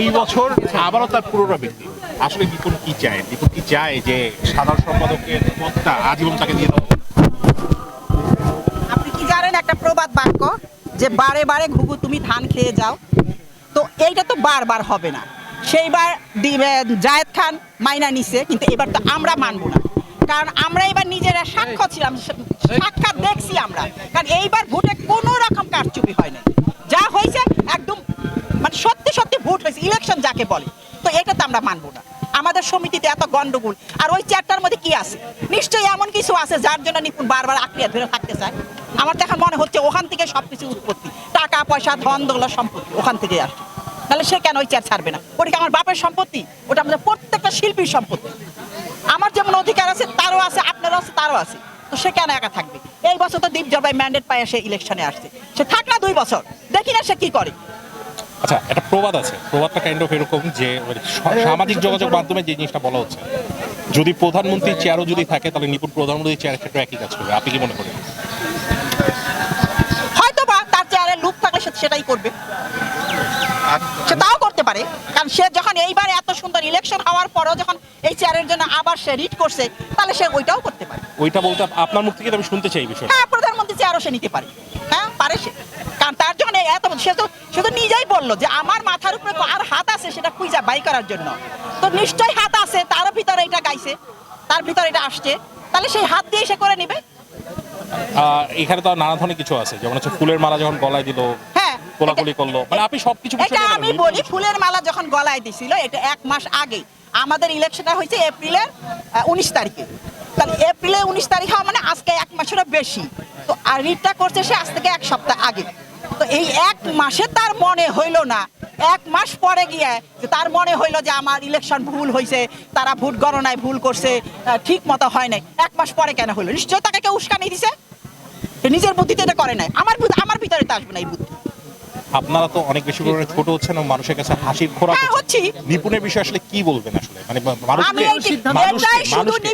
এই বছর আবারও তার পুনরাবৃত্তি। আসলে নিপুণ কি চায়? নিপুণ কি চায় যে সাধারণ সম্পাদকের পদটা আজীবন তাকে দিয়ে হোক? আপনি কি জানেন একটা প্রবাদ বাক্য যে বারে বারে ঘুঘু তুমি ধান খেয়ে যাও? তো এইটা তো বারবার হবে না। সেইবার জায়েদ খান মাইনা নিছে, কিন্তু এবার তো আমরা মানবো না। কারণ আমরা এবার নিজেরা সাক্ষ্য ছিলাম সাক্ষাৎ দেখছি আমরা কারণ এইবার ভোটে কোনো রকম কারচুপি হয় না যা হয়েছে একদম মানে সত্যি সত্যি ভোট হয়েছে ইলেকশন যাকে বলে, তো এটা তো আমরা মানবো না। আমাদের সমিতিতে এত গন্ডগোল, আর ওই চারটার মধ্যে কি আছে? নিশ্চয়ই এমন কিছু আছে যার জন্য নিপুণ বারবার আঁকড়িয়ে ধরে থাকতে চায়। আমার দেখা মনে হচ্ছে ওখান থেকে সবকিছু উৎপত্তি, টাকা, পয়সা, ধন, দৌলত, সম্পত্তি ওখান থেকে আসে তাহলে সে কেন ওই চেয়ার ছাড়বে না? ওটা কি আমার বাপের সম্পত্তি? ওটা আমাদের প্রত্যেকটা শিল্পীর সম্পত্তি। আমার যেমন অধিকার আছে, তারও আছে, আপনারও আছে, তারও আছে। তো সে কেন একা থাকবে? এই বছর তো দীপ জলবাই ম্যান্ডেট পায় সে ইলেকশনে আসছে সে থাক না দুই বছর, দেখি না সে কি করে। আচ্ছা একটা প্রবাদ আছে। প্রবাদটা কাইন্ড অফ এরকম যে মানে সামাজিক যোগাযোগ মাধ্যমে যে জিনিসটা বলা হচ্ছে যদি প্রধানমন্ত্রী চেয়ারও যদি থাকে তাহলে নিপুণ প্রধানমন্ত্রী চেয়ারের ক্ষেত্রে একই কাজ করবে। আপনি কি মনে করেন? হয়তো বা তার চেয়ারে লুক থাকলে সেটাই করবে। সে তাও করতে পারে। কারণ সে যখন এইবার এত সুন্দর ইলেকশন হওয়ার পরও যখন এই চেয়ারের জন্য আবার সে রিট করছে তাহলে সে ওইটাও করতে পারে। ওইটা বলতে আপনার মুখ থেকে আমি শুনতে চাই বিষয় হ্যাঁ প্রধানমন্ত্রী চেয়ারও সে নিতে পারে। হ্যাঁ পারে সে। কারণ এত সে তো সে তো নিজেই বলল যে আমার মাথার উপরে আর হাত আছে সেটা খুঁজা বাই করার জন্য। তো নিশ্চয়ই হাত আছে তার ভিতরে এটা গাইছে তার ভিতরে এটা আসছে। তাহলে সেই হাত দিয়ে সে করে নিবে? এখানে তো নানা ধরনের কিছু আছে যেমন হচ্ছে ফুলের মালা যখন গলায় দিল হ্যাঁ কোলাকুলি করল মানে আপনি সবকিছু এটা আমি বলি ফুলের মালা যখন গলায় দিছিল এটা এক মাস আগে। আমাদের ইলেকশনটা হয়েছে এপ্রিলের উনিশ তারিখে। তাহলে এপ্রিলের উনিশ তারিখ হওয়া মানে আজকে এক মাসেরও বেশি। তো আর রিটটা করছে সে আজ থেকে এক সপ্তাহ আগে। তো এই এক মাসে তার মনে হইল না এক মাস পরে গিয়ে যে তার মনে হইল যে আমার ইলেকশন ভুল হয়েছে তারা ভোট গণনায় ভুল করছে ঠিক মতো হয় নাই এক মাস পরে কেন হইল নিশ্চয় তাকে কেউ উস্কানি দিছে নিজের বুদ্ধিতে এটা করে নাই আমার আমার ভিতরে তো আসবে না এই বুদ্ধি আপনারা তো অনেক বেশি পরিমাণে ছোট হচ্ছেন এবং মানুষের কাছে হাসির খোরাক হ্যাঁ। হচ্ছি। নিপুণের বিষয়ে আসলে কি বলবেন আসলে মানে মানুষকে মানুষকে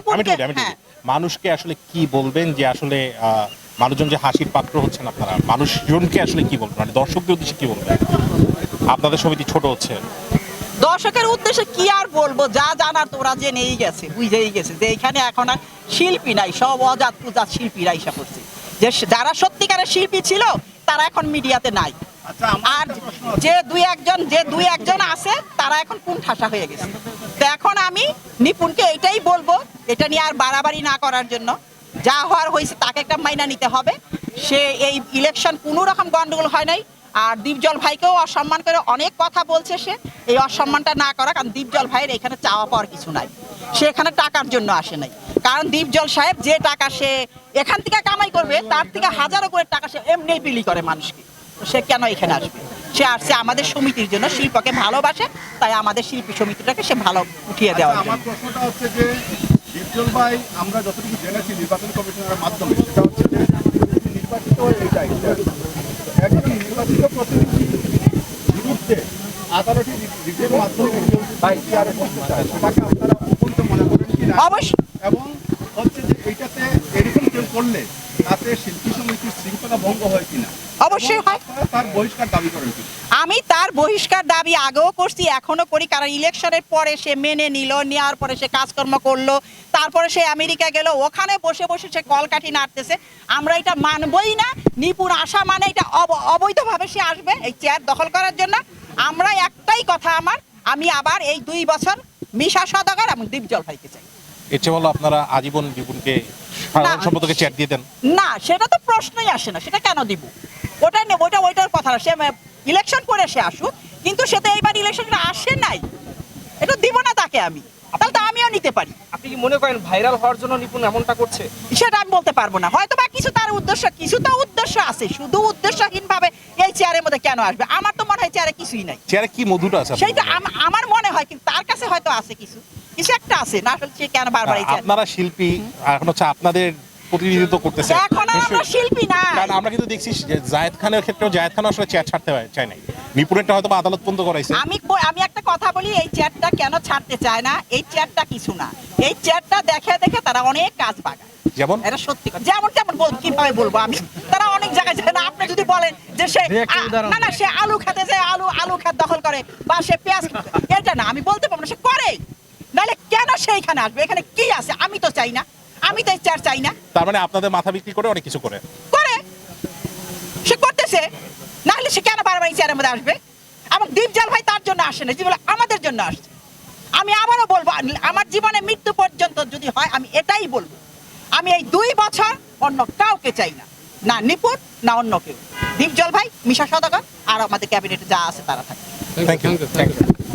মানুষকে। হ্যাঁ। মানুষকে আসলে কি বলবেন যে আসলে আহ, মানুষজন যে হাসির পাত্র হচ্ছেন আপনারা মানুষজনকে আসলে কি বলবেন? মানে দর্শকদের উদ্দেশ্যে কি বলবেন? আপনাদের সমিতি ছোট হচ্ছে। দর্শকের উদ্দেশ্যে কি আর বলব? যা জানার তোরা জেনেই গেছে বুঝেই গেছে যে এখানে এখন আর শিল্পী নাই সব অজাত প্রজাত শিল্পীরা এসে পড়ছে। যে যারা সত্যিকারের শিল্পী ছিল তারা এখন মিডিয়াতে নাই। আর যে দুই একজন যে দুই একজন আছে তারা এখন কোন ঠাসা হয়ে গেছে? তো এখন আমি নিপুণকে এটাই বলব এটা নিয়ে আর বাড়াবাড়ি না করার জন্য। যা হওয়ার হয়েছে তাকে একটা মাইনা নিতে হবে। সে এই ইলেকশন কোনো রকম গন্ডগোল হয় নাই। আর দীপজল ভাইকেও অসম্মান করে অনেক কথা বলছে সে। এই অসম্মানটা না করা কারণ দীপজল ভাইয়ের এখানে চাওয়া পাওয়ার কিছু নাই। সে এখানে টাকার জন্য আসে নাই। কারণ দীপজল সাহেব যে টাকা সে এখান থেকে কামাই করবে তার থেকে হাজারো করে টাকা সে এমনি বিলি করে মানুষকে। সে কেন এখানে আসবে? সে আসছে আমাদের সমিতির জন্য শিল্পকে ভালোবাসে তাই আমাদের শিল্পী সমিতিটাকে সে ভালো উঠিয়ে দেওয়া আচ্ছা, আমার প্রশ্নটা হচ্ছে যে ডিপজল ভাই আমরা যতটুকু জেনেছি নির্বাচন কমিশনের মাধ্যমে সেটা হচ্ছে যে নির্বাচিত দায়িত্বে একজন নির্বাচিত প্রতিনিধি বিরুদ্ধে আদালতে রিটের মাধ্যমে সেটাকে আপনারা অত্যন্ত মনে করেন কি এবং হচ্ছে যে কেউ করলে তাতে শিল্পী সমিতির শৃঙ্খলা ভঙ্গ হয় কিনা? অবশ্যই হয়। তার বহিষ্কার দাবি করেন আমি তার বহিষ্কার দাবি আগেও করছি এখনও করি। কারণ ইলেকশনের পরে সে মেনে নিল নেওয়ার পরে সে কাজকর্ম করল তারপরে সে আমেরিকা গেল। ওখানে বসে বসে সে কলকাঠি নাড়তেছে। আমরা এটা মানবই না। নিপুণ আশা মানে এটা অব- অবৈধভাবে সে আসবে এই চেয়ার দখল করার জন্য। আমরা একটাই কথা আমার আমি আবার এই দুই বছর মিশা সদাগর এবং দীপজল ভাইকে চাই। এর চেয়ে ভালো আপনারা আজীবন নিপুণকে সাধারণ। সম্পাদকে চেয়ার দিয়ে দেন না সেটা তো প্রশ্নই আসে না সেটা কেন দিব ওটা নেই ওইটা ওইটার কথা না সে ইলেকশন করে সে আসুক কিন্তু সে তো এইবার ইলেকশন আসে নাই এটা দিব না তাকে আমি। তাহলে তো আমিও নিতে পারি। আপনি কি মনে করেন ভাইরাল হওয়ার জন্য নিপুণ এমনটা করছে? সেটা আমি বলতে পারব না। হয়তো বা কিছু তার উদ্দেশ্য কিছু তো উদ্দেশ্য আছে। শুধু উদ্দেশ্যহীন ভাবে এই চেয়ারের মধ্যে কেন আসবে? আমার তো মনে হয় চেয়ারে কিছুই নাই। চেয়ারে কি মধুটা আছে সেইটা? আম- আমার মনে হয় কিন্তু তার কাছে হয়তো আছে কিছু। কিছু একটা আছে না আসলে সে কেন বারবার এই চেয়ার আপনারা শিল্পী এখন হচ্ছে আপনাদের প্রতিনিধিত্ব করতেছে এখন আমরা শিল্পী না। কারণ আমরা কিন্তু দেখছি যে জায়েদ খানের ক্ষেত্রেও জায়েদ খান আসলে চেয়ার ছাড়তে চায় নাই। হয়তো আদালত পর্যন্ত করাইছে। আমি আমি একটা কথা বলি এই চেয়ারটা কেন ছাড়তে চায় না? এই চেয়ারটা কিছু না। এই চেয়ারটা দেখে দেখে তারা অনেক কাজ যেমন? এটা সত্যি কথা। যেমন তেমন বল কীভাবে বলব আমি? তারা অনেক জায়গায় যায়। না আপনি যদি বলেন যে সে না না সে আলু খেতে যায় আলু আলু খেত দখল করে বা সে পেঁয়াজ এটা না আমি বলতে পারব না সে করে। নাহলে কেন সেইখানে আসবে? এখানে কি আছে? আমি তো চাই না। আমি তো এই চেয়ার চাই না। তার মানে আপনাদের মাথা বিক্রি করে অনেক কিছু করে। করে। সে করতেছে। না হলে সে কেন চেয়ারের মধ্যে আসবে। এবং দীপজাল ভাই তার জন্য আসে না জীবনে আমাদের জন্য আসছে। আমি আবারও বলব আমার জীবনে মৃত্যু পর্যন্ত যদি হয়, আমি এটাই বলব। আমি এই দুই বছর অন্য কাউকে চাই না না নিপুণ, না অন্য কেউ। দীপজল ভাই, মিশা সদাগর, আর আমাদের ক্যাবিনেটে যা আছে তারা থাকে। Thank you thank you